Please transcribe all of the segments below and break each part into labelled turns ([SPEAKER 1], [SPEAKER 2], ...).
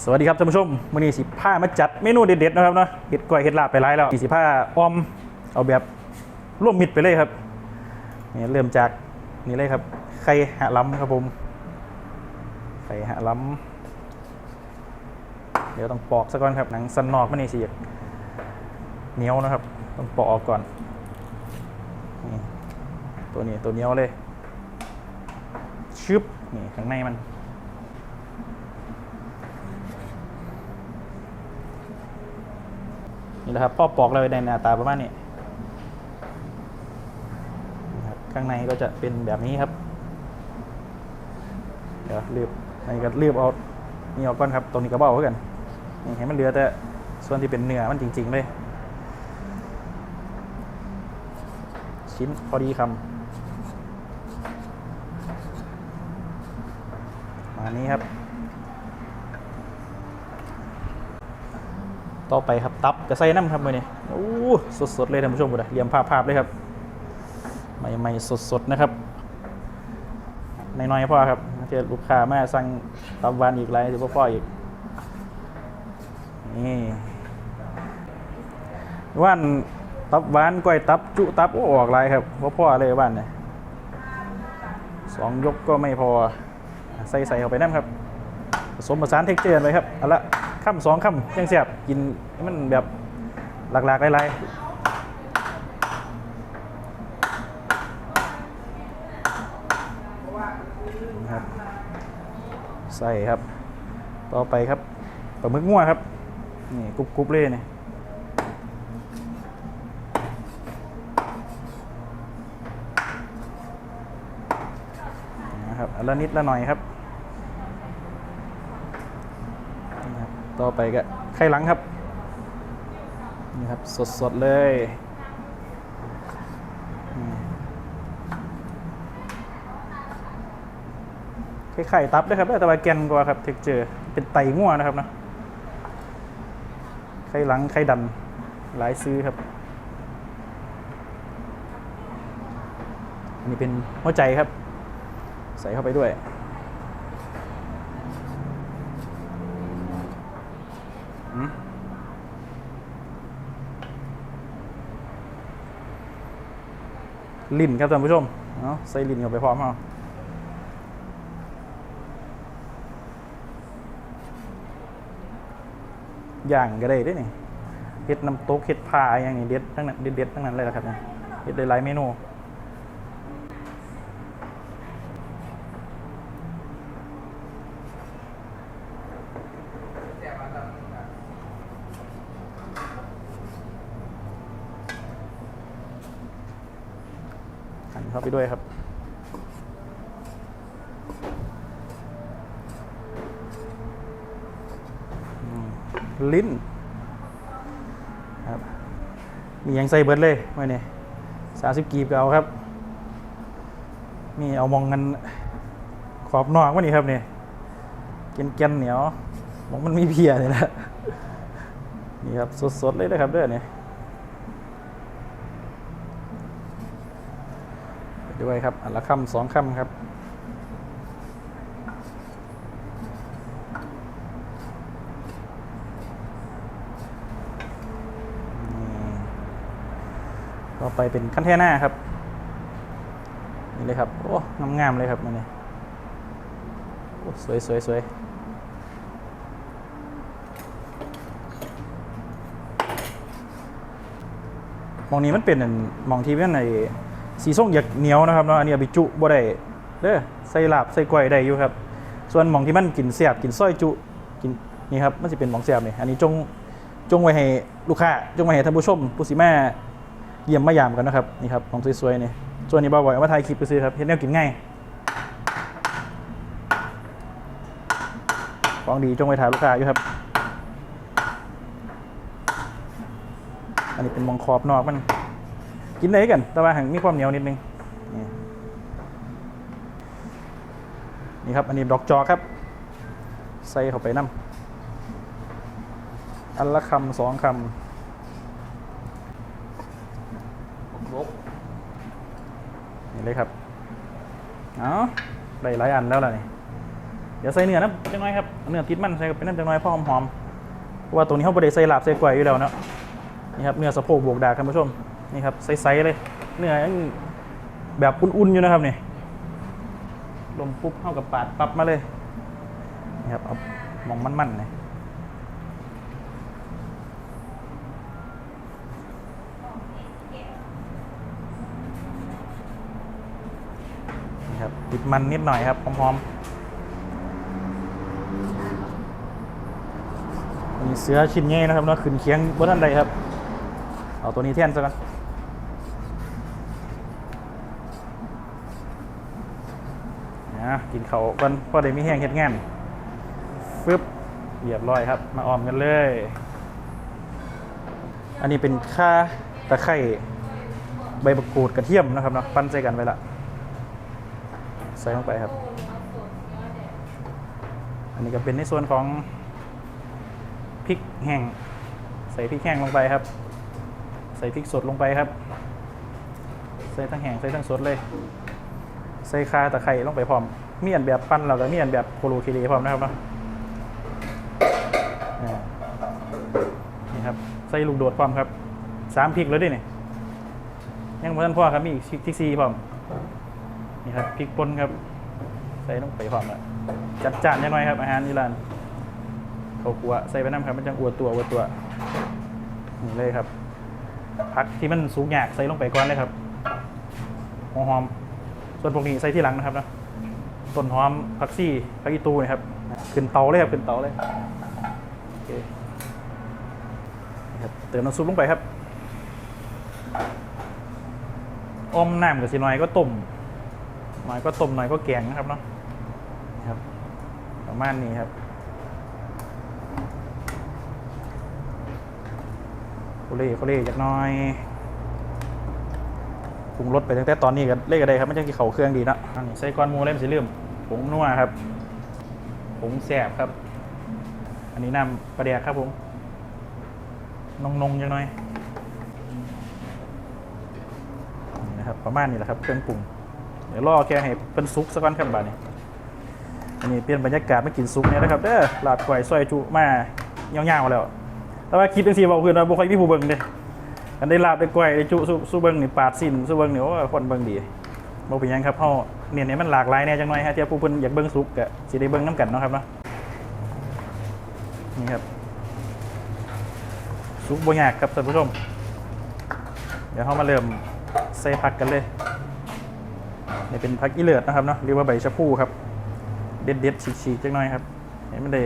[SPEAKER 1] สวัสดีครับท่านผู้ชมวันนี้สิผ้ามาจัดเมนูเด็ดๆนะครับเนาะเห็ดก้อยเห็ดลาบไปหลายแล้วสิผ้าออมเอาแบบร่วมมิตรไปเลยครับนี่เริ่มจากนี่เลยครับไข่หะล้ำครับผมไข่หะล้ำเดี๋ยวต้องปอกซะก่อนครับหนังสันนอกมันนี่สิเหนียวนะครับ ต้องปอกออกก่อนนี่ตัวนี้ตัวเหนียวเลยชึบนี่ข้างในมัน นะครับพ่อปอกเลยในหน้าตาประมาณนี้นะข้างในก็จะเป็นแบบนี้ครับ เดี๋ยวรีบอันก็รีบเอานี่ออกก่อนครับ ตรงนี้ก็เบาเพื่อกันนี่ให้มันเหลือแต่ส่วนที่เป็นเนื้อมันจริง ๆ เลย ชิ้นพอดีคำมานี้ครับ ต่อไปครับตับจะใส่น้ำครับมือนี่โอ้สดๆเลยท่านผู้ชมบุตรเรียมภาพภาพเลยครับใหม่ๆสดๆนะครับน้อยๆพ่อครับเจอลูกค้ามาสั่งตับวานอีกไรถือว่าพ่ออีกนี่ว่านตับวานก้อยตับจุตับโอ้ออกไรครับว่าพ่อเลยว่านเนี่ยสองยกก็ไม่พอใส่ใส่เข้าไปน้ำครับผสมผสานเท็กเจอร์ไปครับเอาละ คำสองคำยังเสียบกินให้มันแบบหลากๆหลายๆนะครับใส่ครับ ต่อไปครับปลาหมึกง่วครับ นี่กรุบๆเลยนี่นะครับละนิดละหน่อยครับ นี่ครับ ต่อไปก็ไข่หลังครับ นี่ครับ สดๆ เลยไข่ตับด้วยครับแต่ว่าแกนกว่าครับเทคเจอร์เป็นไตง่วนะครับนะไข่หลังไข่ดันหลายซื้อครับ อันนี้เป็นหัวใจครับ ใส่เข้าไปด้วย ลิ้นครับท่านผู้ชมเนาะใส่ลิ้นเข้าไปพร้อมเอาย่างก็ได้ด้วยนี่เห็ดน้ำตกเห็ดพาอย่างนี้เด็ดทั้งนั้นเด็ดๆทั้งนั้นเลยละครับเนี่ยเด็ดได้หลายเมนู หันเข้า ไปด้วยครับ ลิ้นครับมียังใส่เบิร์ดเลยไว้เนี่ยสาสิบกีบก็เอาครับมีเอามองกันขอบนอกวะนี่ครับเนี่ยเกนเกนเหนียวมองมันมีเพียเลยนะนี่ครับสดๆเลยนะครับเด้อเนี่ย ด้วยครับ อันละคำสองคำครับนี่ต่อไปเป็นขั้นเทน่าครับ นี่เลยครับ โอ้งามๆเลยครับมันนี่โอ้สวยสวยสวยมองนี้มันเป็นอันมองที่เป็นใน สีส้มอยากเหนียวนะครับเนาะอันนี้เอาไปจุบ่ได้เด้อใส่ลาบใส่กล้วยได้อยู่ครับ ส่วนหมองที่มันกินเสียบกินส้อยจุกินนี่ครับมันจะเป็นหมองเสียบนี่อันนี้จงจงไว้ให้ลูกค้าจงไว้ให้ท่านผู้ชมผู้สิมาเยี่ยมมายามกันนะครับนี่ครับของสวยๆนี่ส่วนนี้บ่าวๆเอามาถ่ายคลิปไปซื้อครับเห็นแนวกินง่ายของดีจงไว้ถ่ายลูกค้าอยู่ครับ อันนี้เป็นหมองขอบนอกมัน กินได้กัน แต่ว่าหังมีความเหนียวนิดนึง นี่นี่ครับ อันนี้ดอกจอกครับ ใส่เข้าไปน้ำอันละคำสองคำนี่เลยครับ เอาได้หลายอันแล้วล่ะนี่ เดี๋ยวใส่เนื้อน้ำจังน้อยครับ เนื้อติดมันใส่เป็นน้ำจังน้อยพอหอมๆเพราะว่าตัวนี้เขาบริใส่ลาบใส่กล้วยอยู่แล้วเนาะนี่ครับเนื้อสะโพกบวกดากท่านผู้ชม นี่ครับใสๆเลยเนื้อยังแบบอุ่นๆอยู่นะครับนี่ลมปุ๊บเข้ากับปาดปั๊บมาเลยนี่ครับเอามองมันๆเลยนี่ครับติดมันนิดหน่อยครับหอมๆอันนี้เสือชิ้นใหญ่นะครับเนาะขึ้นเคียงบนท่านใดครับ เอาตัวนี้แทนซะกันนะ กินเขาวกันพอได้มีแห้งเฮ็ดงานฟึบเรียบร้อยครับ มาออมกันเลย อันนี้เป็นข่าตะไคร้ใบมะกรูดกระเทียมนะครับเนาะปั้นใส่กันไว้ละใส่ลงไปครับ อันนี้ก็เป็นในส่วนของพริกแห้งใส่พริกแห้งลงไปครับ ใส่พริกสดลงไปครับ ใส่ทั้งแห้งใส่ทั้งสดเลย ใส่คาตะไคร้ลงไปพร้อมมีอันแบบปั้นแล้วก็มีอันแบบโคโลเคเลพร้อมนะครับเนาะนี่ครับใส่ลูกโดดพร้อมครับสามพริกแล้วด้วยนี่ยังเพื่อนพ่อครับมีอีกพริกซีพร้อมนี่ครับพริกป่นครับ ใส่ลงไปพร้อมแล้วจัดจานยังไงครับอาหารอีรานเขาวคั่วใส่ไปน้ำครับมันจังอวดตัวอวดตัวนี่เลยครับผักที่มันสูงหยากใส่ลงไปก่อนเลยครับหัวหอม ส่วนพวกนี้ใส่ที่หลังนะครับนะต้นหอมผักซี่ผักอีตูนะครับ ขึ้นเตาเลยครับ ขึ้นเตาเลยโอเคนี่ครับเติมน้ำซุปลงไปครับอมน้ำกับสีน้อยก็ต้มหน่อยก็ต้มหน่อยก็แกงนะครับเนาะนี่ครับ ประมาณนี้ครับโคเล่โคเล่จักหน้อยป รุงรสไปตั้งแต่ตอนนี้กันเล่กันได้ครับไม่ใช่ที่เขาเครื่องดีนะอันนี้ใส่ก้อนมูเล่มสีเหลืองผงนัวครับผงแสบครับ อันนี้น้ำปลาแดกครับผมนงนงๆจังหน่อยนะครับประมาณนี้แหละครับเครื่องปรุงเดี๋ยวรอแกให้เป็นซุกสักวันครับบาดนี้อันนี้เปลี่ยนบรรยากาศไมากินซุปเนี่ยนะครับเด้อลาดก๋วยซอยจุมาเงาวๆแล้วแต่ว่าคลิปจังซี่เว้าเพิ่นว่าบ่ค่อยมีผู้เบิ่งเด้ กันได้ลาบได้กล้วยได้จุสู้สู้เบิ่งนี่ปาดสิ้นสู้เบิ่งนี่โอ้คนเบิ่งดีบ่เป็นยังครับเฮาเน้นให้มันหลากหลายแน่จังหน่อยฮะเที่ผู้เพิ่นอยากเบิ่งสุกก็สิได้เบิ่งนํกันเนาะครับเนาะนี่ครับสุกบ่ยากครับท่านผู้ชม เดี๋ยวเฮามาเริ่มใส่ผักกันเลยนี่เป็นผักอีเลิศนะครับเนาะหรือว่าใบชะพูครับ เด็ดๆฉีกๆจังหน่อยครับให้มันได้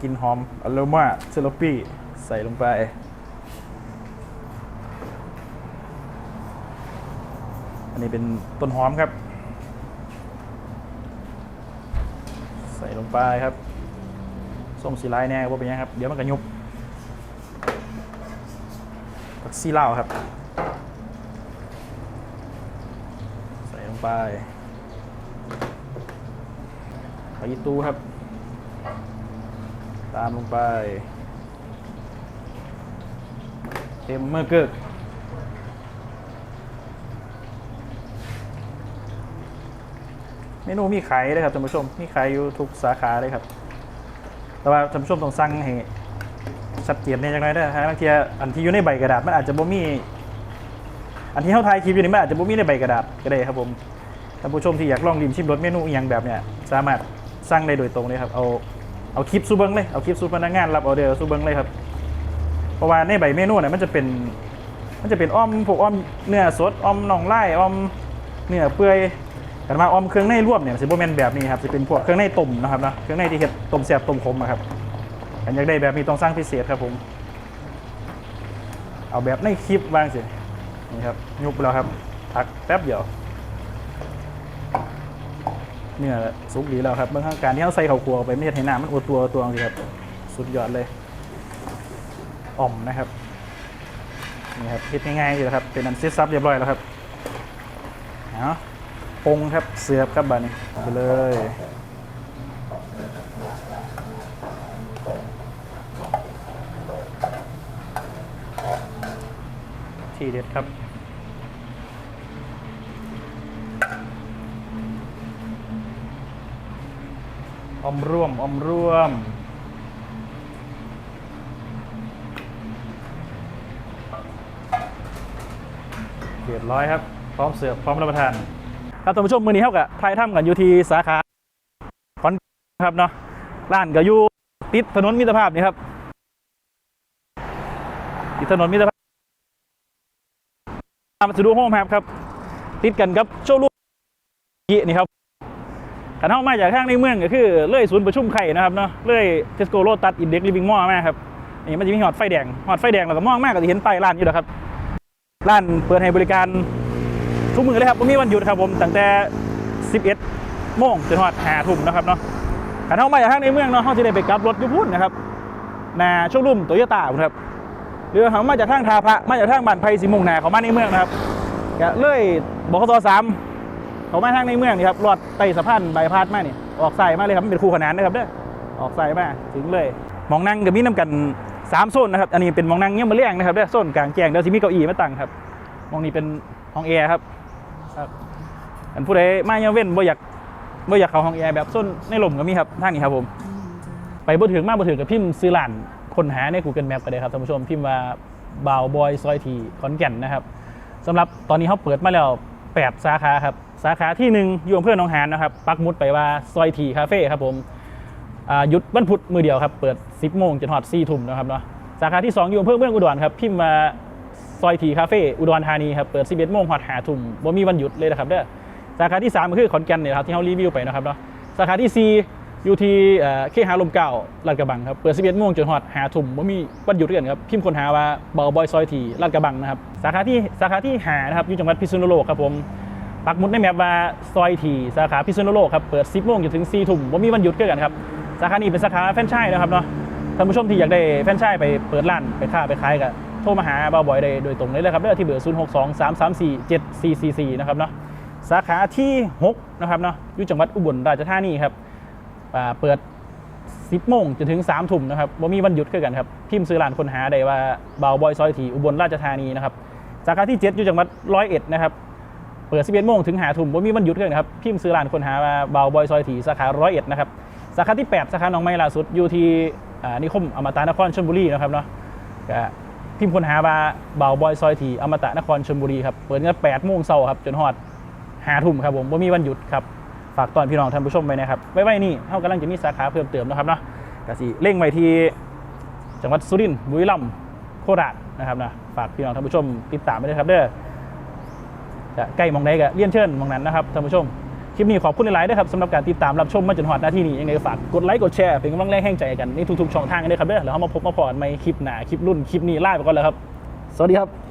[SPEAKER 1] กลินหอมอโรมาเซลปี้ใส่ลงไป นนี้เป็นต้นหอมครับ ใส่ลงไปครับส้มสีลายแน่ว่าเป็นยังครับ เดี๋ยวมันก็ยุบผักซีเล้าครับ ใส่ลงไปผักยีตูครับ ตามลงไปเต็มเมื่อเกิด เมนูมีขายเลยครับท่านผู้ชมมีขายอยู่ทุกสาขาเลยครับ แต่ว่าท่านผู้ชมต้องสั่งให้ชัดเจนในจังไรได้อฮะบางทีอันที่อยู่ในใบกระดาษมันอาจจะบ่มี อันที่เขาถ่ายคลิปอยู่นี่มันอาจจะบ่มีในใบกระดาษก็ได้ครับผมท่านผู้ชมที่อยากลองริมชิมรสเมนูอย่างแบบเนี้ยสามารถสั่งได้โดยตรงเลยครับเอาเอาคลิปซูเบิงเลยเอาคลิปซูพนักงานรับออเดอร์ซูเบิงเลยครับเพราะว่าในใบเมนูเนี่ยมันจะเป็นมันจะเป็นอ้อมพวกอ้อมเนื้อสดอ้อมน่องไล่อ้อมเนื้อเปื่อย กันมาออมเครื่องในรวมเนี่ยสิบแมนแบบนี้ครับจะเป็นพวกเครื่องในต้มนะครับนะเครื่องในที่เฮ็ดต้มแซ่บต้มขมอะครับอันอยากได้แบบนี้ต้องสร้างพิเศษครับผม เอาแบบในคลิปบ้างสินี่ครับยุบแล้วครับพักแป๊บเดียวเนื้อสุกดีแล้วครับเบื้องข้างการที่เราใส่ข้าวคั่วไปไม่ใช่ให้น้ำมันอวดตัวอวดตัวสิครับ สุดยอดเลยอ่อมนะครับนี่ครับเฮ็ดง่ายๆอยู่แล้วครับเป็นอันเซตซับเรียบร้อยแล้วครับเอา ปงครับเสือบครับบ้านี้ไปเลยที่เด็ดครับออมร่วมอมร่วมเรียบร้อยครับ พร้อมเสิร์ฟพร้อมรับประทาน ครับท่านผู้ชมมือนี้เท่ากับไทยถ้ำกันอยู่ที่สาขาขอนครับเนาะร้านก็อยู่ติดถนนมิตรภาพนี่ครับติดถนนมิตรภาพมาสะดวกโฮมครับครับ ติดกันกับโชว์รูมนี่ครับขันเข้ามาจากข้างในเมืองก็คือเลื่อยศูนย์ประชุมไข่นะครับเนาะเลื่อยเทสโกโลตัสอินเด็กลิวิงมอลมากครับนี่มันจะมีหอดไฟแดงหอดไฟแดงแล้วก็มองมากก็จะเห็นป้ายร้านอยู่นะครับร้านเปิดให้บริการ ทุกมือเลยครับไม่มีวันหยุดครับผมตั้งแต่ 11โมงจนถึง5ทุ่มนะครับเนาะขันเข้ามาจากข้างในเมืองเนาะเขาจะได้ไปกลับรถยุพุ่นนะครับหนาโชว์รูมโตโยต้าครับหรือเขามาจากทางทาพระมาจากทางบ้านไผ่สีมุงนาเขามาในเมืองนะครับเลยบกสสามเขามาทางในเมืองนี่ครับรอดไต่สะพานใบพาดมานี่ออกใส่มาเลยครับเป็นคู่ขนานนะครับเด้อออกใส่มาถึงเลยมองนั่งกับมีน้ำกันสามโซนนะครับอันนี้เป็นมองนั่งเงี้ยมาเลี้ยงนะครับเด้อโซนกลางแจ้งเดี๋ยวจะมีเก้าอี้มาตั้งครับมองนี้เป็นห้องแอร์ครับ ครับอันผู้ใดมาเยาเว้นบ่อยากบ่อยากเข้าห้องแอร์แบบโซนในลมก็มีครับทางนี้ครับผม ไปบ่ถึงมากบ่ถึงกับพิมพ์ซื้อร้านคนหาใน Google Map ก็ได้ครับท่านผู้ชมพิมพ์ว่าบ่าวบอยซอยทีขอนแก่นนะครับสำหรับตอนนี้เขาเปิดมาแล้ว 8 สาขาครับ สาขาที่ 1 อยู่อำเภอหนองหานนะครับ ปักหมุดไปว่าซอยทีคาเฟ่ครับผมอ่าหยุดวันพุธมือเดียวครับ เปิด 10 โมงจนถึง4ทุ่มนะครับเนาะสาขาที่ 2 อยู่อำเภอเมืองอุดรครับพิมพ์มา ซอยทีคาเฟ่อุดรธานีครับเปิด11โมงหอดหาทุ่มบ่มีวันหยุดเลยนะครับเด้อสาขาที่ 3 ก็คือขอนแก่นเนี่ยครับที่เขารีวิวไปนะครับเนาะสาขาที่ 4 อยู่ที่เอ่อเคหาลมเก่าลาดกระบังครับเปิด11โมงจนหอดหาทุ่มว่ามีวันหยุดด้วยกันครับพิมพ์คนหาว่าเบาบอยซอยทีลาดกระบังนะครับสาขาที่สาขาที่หานะครับอยู่จังหวัดพิษณุโลกครับผมปักหมุดในแมปว่าซอยทีสาขาพิษณุโลกครับเปิด 10โมงจนถึง4ทุ่มว่ามีวันหยุดด้วยกันครับสาขานี้เป็นสาขาแฟรนไชส์นะครับเนาะท่านผู้ชมที่อยากได้แฟรนไชส์ไปเปิดร้านไปค้าไปขายก็ โทรมาหาเบาบอยได้โดยตรงเลยเลยครับเด้ที่เบอร์ 0 6 2 3 3 4 7 4 4 4 นะครับเนาะสาขาที่6นะครับเนาะอยู่จังหวัดอุบลราชธานีครับเปิด 10โมงจนถึง3ทุ่มนะครับว่ามีวันหยุดคือกันครับพิมพ์ซื้อร้านคนหาได้ว่าเบาบอยซอยทีอุบลราชธานีนะครับสาขาที่ 7 อยู่จังหวัดร้อยเอ็ดนะครับเปิด 11โมงถึงหาทุ่มว่ามีวันหยุดคือกันครับพิมพ์ซื้อร้านคนหาว่าเบาบอยซอยทีสาขาร้อยเอ็ดนะครับสาขาที่ 8 สาขาหนองไม้ล่าสุดอยู่ที่นิคมอมตะนครชลบุรีนะครับเนาะก พิมพ์คนหาว่าเบาบอยซอยทีอมตะนครชลบุรีครับ เปิดตั้งแต่8โมงเช้าครับ จนฮอดหาทุ่มครับผมว่ามีวันหยุดครับ ฝากตอนพี่น้องท่านผู้ชมไว้นะครับ ไว้ไว้นี่เขากำลังจะมีสาขาเพิ่มเติมนะครับเนาะกสิเร่งไวที่จังหวัดสุรินทร์บุรีรัมย์โคราชนะครับนะฝากพี่น้องท่านผู้ชมติดตามไปด้วยครับเด้อจะใกล้มองใดก็เลี่ยนเชิญมองนั้นนะครับท่านผู้ชม ลิปนี้ขอบคุณหลายๆด้วยครับสำหรับการติดตามรับชมมาจนหอดหน้าที่นี้ยังไงก็ฝากกดไลค์กดแชร์เป็นกำลังแรงแห่งใจกันในทุกๆช่องทางกันด้วยครับเด้อแล้วเรามาพบมาพอกันในคลิปหน้าคลิปรุ่นคลิปนี้ไล่ไปก่อนเลยครับ สวัสดีครับ